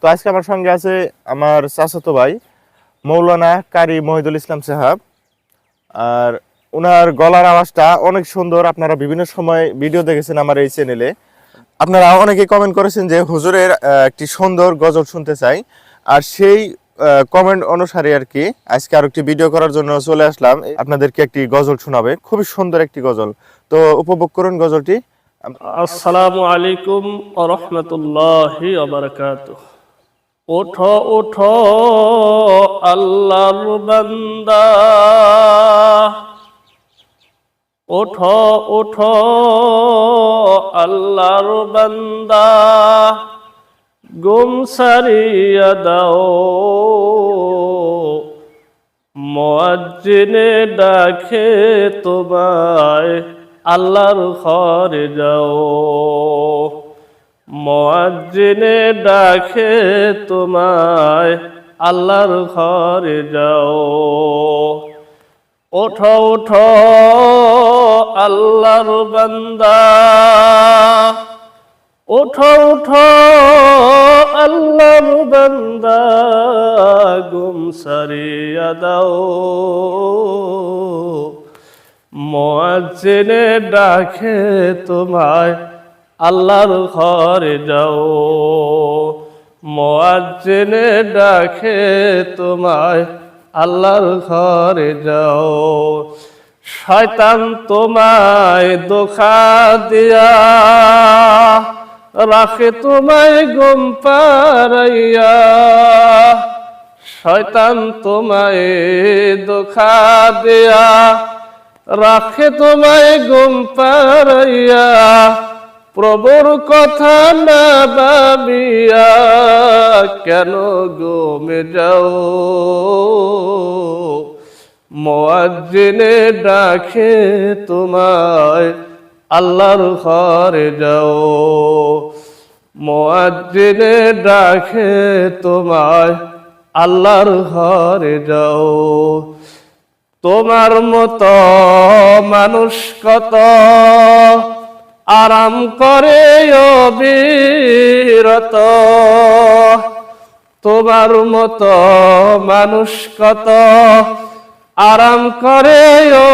তো আজকে আমার সঙ্গে আছে আমার চাচাতো ভাই, মৌলানা কারি মহিদুল ইসলাম সাহাব। আর ওনার গলার আওয়াজটা অনেক সুন্দর, আপনারা বিভিন্ন সময় ভিডিও দেখেছেন আমার এই চ্যানেলে আপনারা অনেকে কমেন্ট করেছেন যে হুজুরের একটি সুন্দর গজল শুনতে চাই। আর সেই কমেন্ট অনুসারে আর কি, আজকে আর একটি ভিডিও করার জন্য চলে আসলাম। আপনাদেরকে একটি গজল শোনাবে। খুবই সুন্দর একটি গজল। তো উপভোগ করুন গজলটি। আসসালামু আলাইকুম অবরকাত ওঠো ওঠো, আল্লাহর বান্দা। ওঠো ওঠো, আল্লাহর বান্দা। গুম সারিয়া দাও। মুয়াজ্জিনে ডাকে তোমায়, আল্লাহর ঘরে যাও। মুয়াজ্জিনে ডাকে তোমায়, আল্লাহর ঘরে যাও। ওঠো ওঠো, আল্লাহর বান্দা। ওঠো ওঠো, আল্লাহর বান্দা গুম সারিয়া দাও। মুয়াজ্জিনে ডাকে তোমায় আল্লাহর ঘরে যাও। মুয়াজ্জিনে ডাকে তোমায়, আল্লাহর ঘরে যাও। শয়তান তোমায় দোখা দিয়া রাখে তোমায় গুম পারাইয়া শয়তান তোমায় দোখা দিয়া রাখে তোমায় গুম পারাইয়া প্রভুর কথা না ভাবিয়া কেন গুমে যাও? মুয়াজ্জিনে ডাকে তোমায়, আল্লাহর ঘরে যাও। মুয়াজ্জিনে ডাকে তোমায়, আল্লাহর ঘরে যাও। তোমার মতো মানুষ কত? আরাম করে অবিরত তোমার মতো মানুষ কত? আরাম করে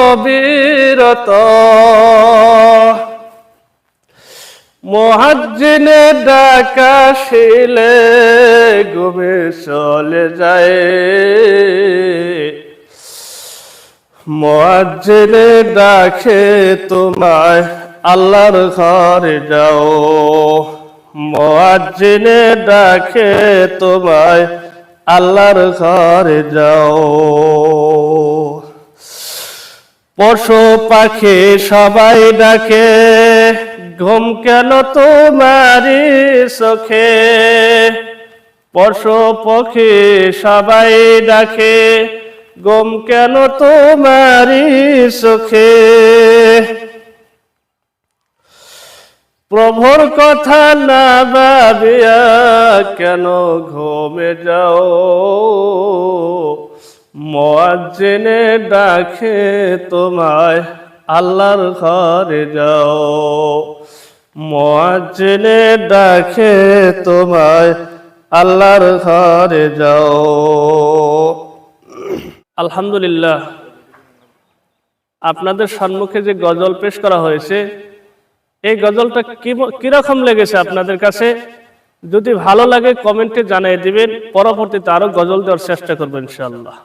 অবিরত মহাজিনে ডাকা শিলে ঘুমে চলে যায়। মুয়াজ্জিনে ডাকে তোমায় আল্লাহর ঘরে যাও। মুয়াজ্জিনে ডাকে তোমায়, আল্লাহর ঘরে যাও। পশু পাখি সবাই ডাকে, ঘুম কেন তোমারি চোখে? পশু পক্ষী সবাই ডাকে গম কেন তোমারি চোখে? প্রভুর কথা না ভাবিয়া কেন ঘুমে যাও? মুয়াজ্জিনে ডাকে তোমায় আল্লাহর ঘরে যাও। মুয়াজ্জিনে ডাকে তোমায় আল্লাহর ঘরে যাও। আলহামদুলিল্লাহ। আপনাদের সম্মুখে যে গজল পেশ করা হয়েছে এই গজলটা কীরকম লেগেছে আপনাদের কাছে? যদি ভালো লাগে, কমেন্টে জানিয়ে দিবেন। পরবর্তীতে আরও গজল দেওয়ার চেষ্টা করবেন ইনশাআল্লাহ।